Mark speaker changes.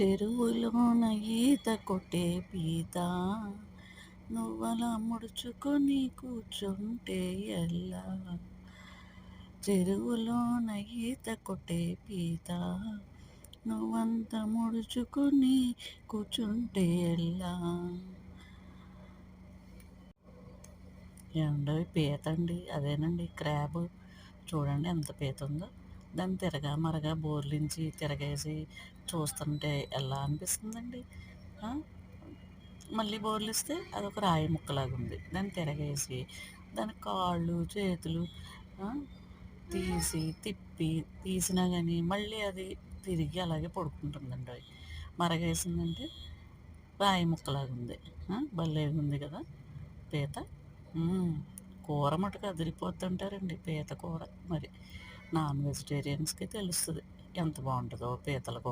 Speaker 1: చెరువులోన ఈత కొట్టే పీత. నువ్వలా ముడుచుకొని కూర్చుంటే ఎల్లా. చెరువులోన ఈత కొట్టే పీత. నువ్వంత ముడుచుకొని కూర్చుంటే ఎల్లా. ఏమండవి పీత అండి అదేనండి క్రాబ్. చూడండి ఎంత పీత ఉందో. దాన్ని తిరగా మరగా బోర్లించి తిరగేసి చూస్తుంటే ఎలా అనిపిస్తుందండి? మళ్ళీ బోర్లిస్తే అదొక రాయి ముక్కలాగా ఉంది దాన్ని తిరగేసి దాని కాళ్ళు చేతులు తీసి తిప్పి తీసినా కానీ మళ్ళీ అది తిరిగి అలాగే పడుకుంటుందండి అవి మరగేసిందంటే రాయి ముక్కలాగా ఉంది భలే ఉంది కదా పీత. కూర మటుకు అదిరిపోతుంటారండి పీత కూర మరి. నాన్ వెజిటేరియన్స్కి తెలుస్తుంది. ఎంత బాగుంటుందో పీతల కూర.